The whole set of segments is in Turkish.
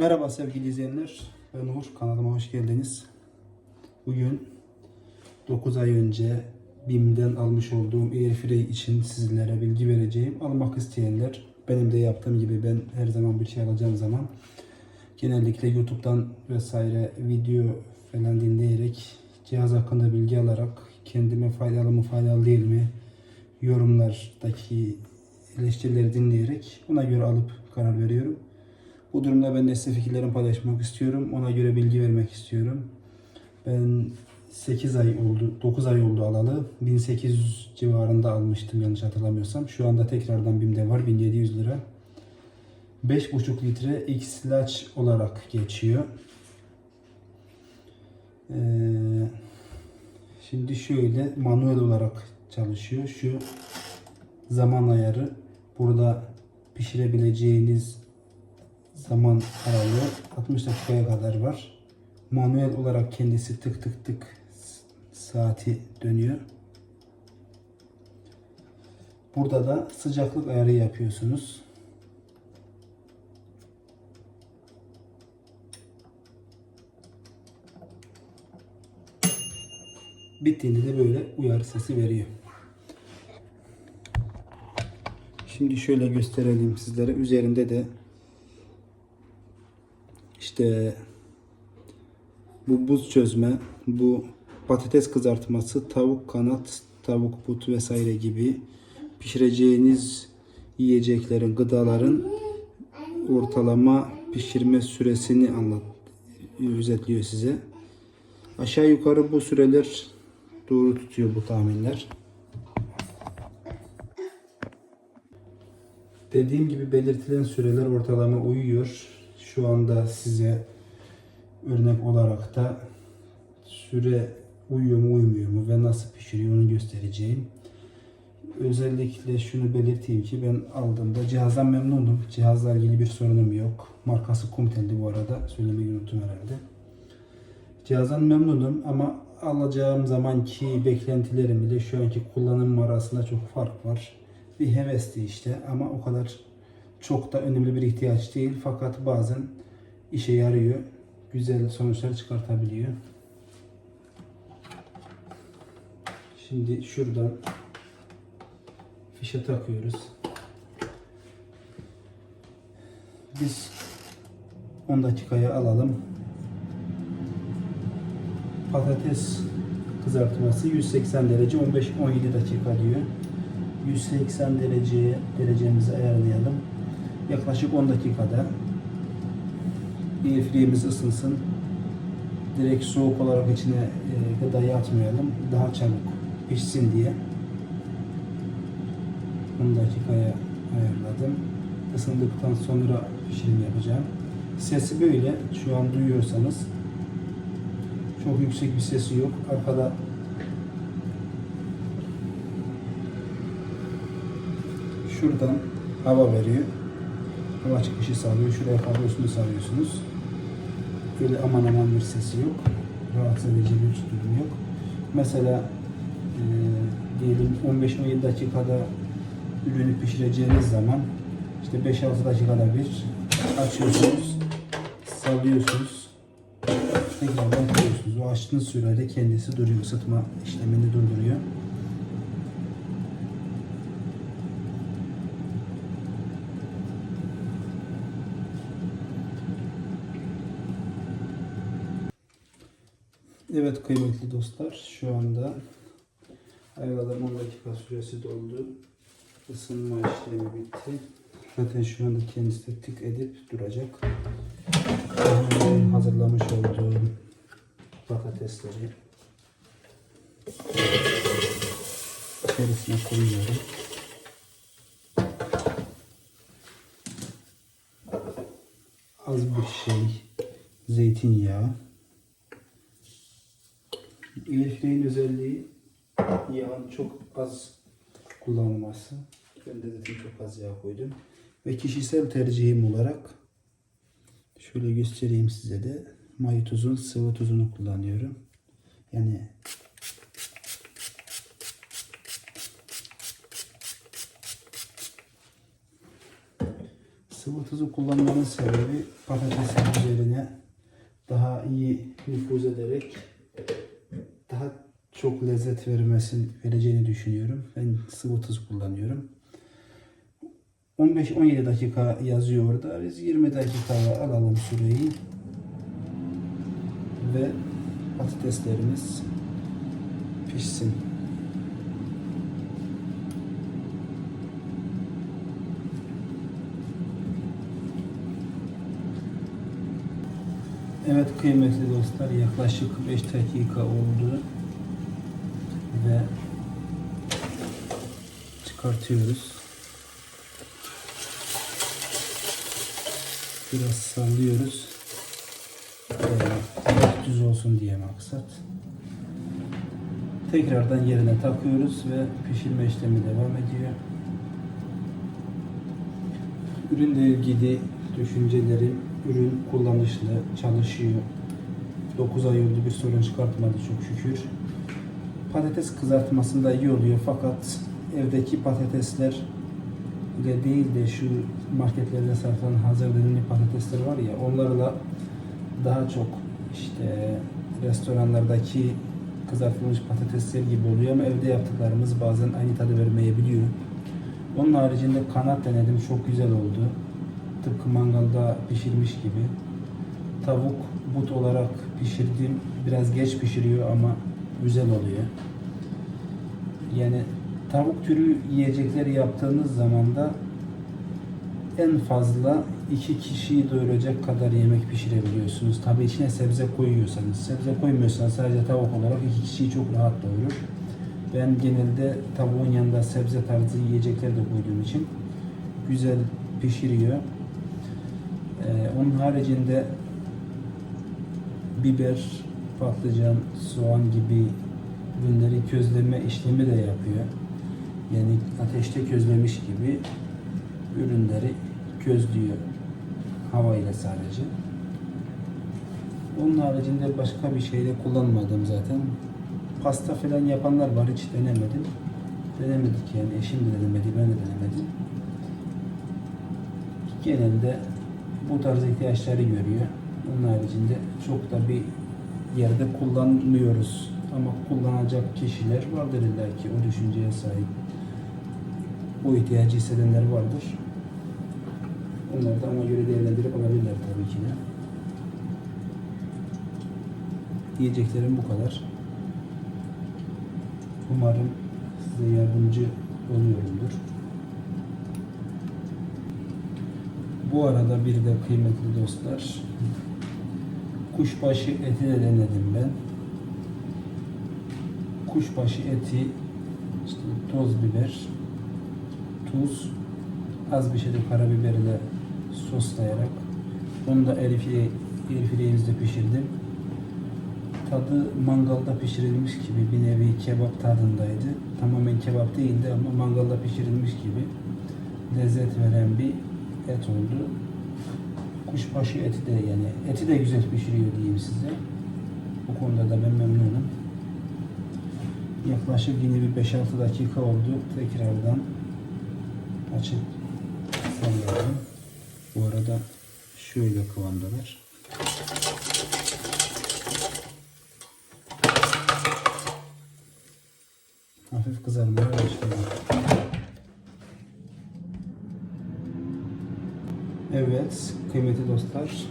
Merhaba sevgili izleyenler. Ben Uğur. Kanalıma hoş geldiniz. Bugün 9 ay önce BİM'den almış olduğum Airframe için sizlere bilgi vereceğim. Almak isteyenler benim de yaptığım gibi ben her zaman bir şey alacağım zaman genellikle YouTube'dan vesaire video falan dinleyerek cihaz hakkında bilgi alarak kendime faydalı mı faydalı değil mi yorumlardaki eleştirileri dinleyerek ona göre alıp karar veriyorum. Bu durumda ben de size fikirlerimi paylaşmak istiyorum. Ona göre bilgi vermek istiyorum. Ben 8 ay oldu, 9 ay oldu alalı. 1800 civarında almıştım yanlış hatırlamıyorsam. Şu anda tekrardan BİM'de var 1700 lira. 5,5 litre X-Large olarak geçiyor. Ee, şimdi şöyle manuel olarak çalışıyor. Şu zaman ayarı burada pişirebileceğiniz zaman aralığı 60 dakikaya kadar var. Manuel olarak kendisi tık tık tık saati dönüyor. Burada da sıcaklık ayarı yapıyorsunuz. Bittiğinde de böyle uyarı sesi veriyor. Şimdi şöyle gösterelim sizlere. Üzerinde de işte bu buz çözme, bu patates kızartması, tavuk kanat, tavuk but vesaire gibi pişireceğiniz yiyeceklerin, gıdaların ortalama pişirme süresini anlat özetliyor size. Aşağı yukarı bu süreler doğru tutuyor bu tahminler. Dediğim gibi belirtilen süreler ortalama uyuyor. Şu anda size örnek olarak da süre uyuyor mu uymuyor mu ve nasıl pişiriyor onu göstereceğim. Özellikle şunu belirteyim ki ben aldığımda cihazdan memnunum. Cihazla ilgili bir sorunum yok. Markası Kumtel'di bu arada. Söylemeyi unuttum herhalde. Cihazdan memnunum ama alacağım zamanki beklentilerim ile şu anki kullanım arasında çok fark var. Bir hevesti işte ama o kadar çok da önemli bir ihtiyaç değil. Fakat bazen işe yarıyor. Güzel sonuçlar çıkartabiliyor. Şimdi şuradan fişe takıyoruz. Biz 10 dakikaya alalım. Patates kızartması 180 derece 15-17 dakika diyor. 180 dereceye derecemizi ayarlayalım. Yaklaşık 10 dakikada airfryer'imiz ısınsın. Direkt soğuk olarak içine e, gıdayı atmayalım. Daha çabuk pişsin diye. 10 dakikaya ayarladım. Isındıktan sonra pişirim yapacağım. Sesi böyle. Şu an duyuyorsanız. Çok yüksek bir sesi yok. Arkada şuradan hava veriyor. Hava çıkışı sağlıyor. Şuraya kablosunu sarıyorsunuz. Böyle aman aman bir sesi yok. Rahatsız edici bir durum yok. Mesela e, diyelim 15-17 dakikada ürünü pişireceğiniz zaman işte 5-6 dakikada bir açıyorsunuz, salıyorsunuz, tekrardan koyuyorsunuz. O açtığınız sürede kendisi duruyor, ısıtma işlemini durduruyor. Evet kıymetli dostlar şu anda ayarladığım 10 dakika süresi doldu. Isınma işlemi bitti. Zaten şu anda kendisi de tık edip duracak. Ee, hazırlamış olduğum patatesleri içerisine koyuyorum. Az bir şey zeytinyağı. Airfryer'in özelliği yağın çok az kullanılması. Ben de zaten çok az yağ koydum. Ve kişisel tercihim olarak şöyle göstereyim size de mayitozun sıvı tuzunu kullanıyorum. Yani Sıvı tuzu kullanmanın sebebi patatesin üzerine daha iyi nüfuz ederek daha çok lezzet vermesi vereceğini düşünüyorum. Ben sıvı tuz kullanıyorum. 15-17 dakika yazıyor orada. Biz 20 dakikaya alalım süreyi. Ve patateslerimiz pişsin. Evet kıymetli dostlar yaklaşık 5 dakika oldu ve çıkartıyoruz. Biraz sallıyoruz. Ee, düz olsun diye maksat. Tekrardan yerine takıyoruz ve pişirme işlemi devam ediyor. Ürünle ilgili düşüncelerim, ürün kullanışlı, çalışıyor. 9 ay oldu bir sorun çıkartmadı çok şükür. Patates kızartmasında iyi oluyor fakat evdeki patatesler ile değil de şu marketlerde satılan hazır dilimli patatesler var ya onlarla daha çok işte restoranlardaki kızartılmış patatesler gibi oluyor ama evde yaptıklarımız bazen aynı tadı vermeyebiliyor. Onun haricinde kanat denedim çok güzel oldu. Tıpkı mangalda pişirmiş gibi. Tavuk but olarak pişirdim. Biraz geç pişiriyor ama güzel oluyor. Yani tavuk türü yiyecekler yaptığınız zaman da en fazla iki kişiyi doyuracak kadar yemek pişirebiliyorsunuz. Tabii içine sebze koyuyorsanız. Sebze koymuyorsanız sadece tavuk olarak iki kişiyi çok rahat doyurur. Ben genelde tavuğun yanında sebze tarzı yiyecekler de koyduğum için güzel pişiriyor. Ee, onun haricinde biber, patlıcan, soğan gibi ürünleri közleme işlemi de yapıyor. Yani ateşte közlemiş gibi ürünleri közlüyor hava ile sadece. Onun haricinde başka bir şey de kullanmadım zaten. Pasta falan yapanlar var hiç denemedim. Denemedik yani eşim de denemedi ben de denemedim. Genelde bu tarz ihtiyaçları görüyor. Onun haricinde çok da bir yerde kullanmıyoruz. Ama kullanacak kişiler vardır illa ki o düşünceye sahip. Bu ihtiyacı hissedenler vardır. Onlar da ona göre değerlendirip alabilirler tabii ki de. Diyeceklerim bu kadar. Umarım size yardımcı oluyorumdur. Bu arada bir de kıymetli dostlar, kuşbaşı eti de denedim ben. Kuşbaşı eti, işte toz biber, tuz, az bir şey de karabiberle soslayarak onu da erifile, erifileyimizde pişirdim. Tadı mangalda pişirilmiş gibi bir nevi kebap tadındaydı. Tamamen kebap değildi ama mangalda pişirilmiş gibi lezzet veren bir et oldu. Kuşbaşı eti de yani eti de güzel pişiriyor diyeyim size. Bu konuda da ben memnunum. Yaklaşık yine bir 5-6 dakika oldu. Tekrardan açıp sallayalım. Bu arada şöyle kıvamdalar. Hafif kızarmaya başladı. Evet, kıymetli dostlar.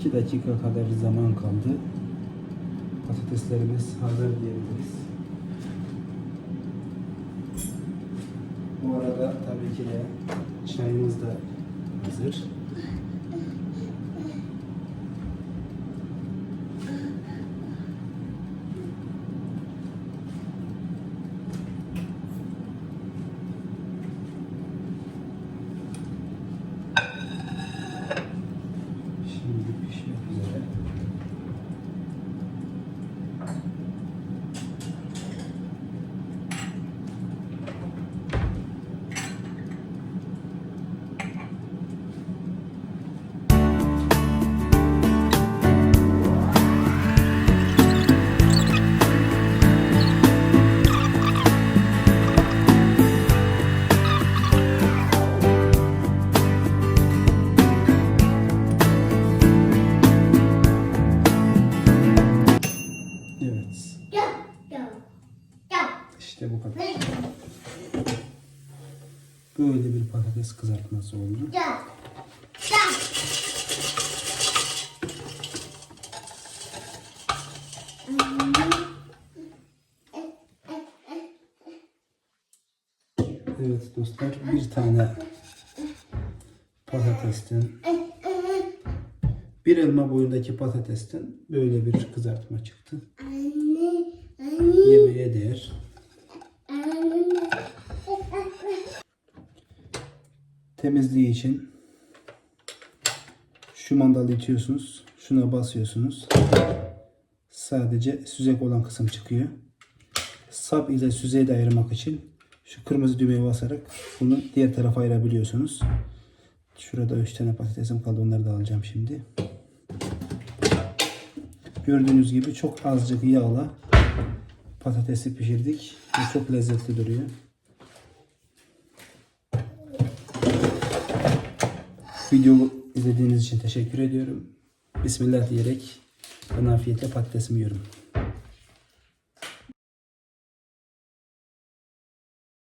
2 dakika kadar zaman kaldı. Patateslerimiz hazır diyebiliriz. Bu arada tabii ki de çayımız da hazır. Patates kızartması oldu. Gel. Gel. Evet dostlar bir tane patatesten bir elma boyundaki patatesten böyle bir kızartma çıktı. Anne. Anne. Yemeğe değer. Temizliği için şu mandalı itiyorsunuz. Şuna basıyorsunuz. Sadece süzek olan kısım çıkıyor. Sap ile süzeyi de ayırmak için şu kırmızı düğmeye basarak bunu diğer tarafa ayırabiliyorsunuz. Şurada 3 tane patatesim kaldı. Onları da alacağım şimdi. Gördüğünüz gibi çok azıcık yağla patatesi pişirdik. Ve çok lezzetli duruyor. Videomu izlediğiniz için teşekkür ediyorum. Bismillah diyerek ben afiyetle patatesimi yiyorum.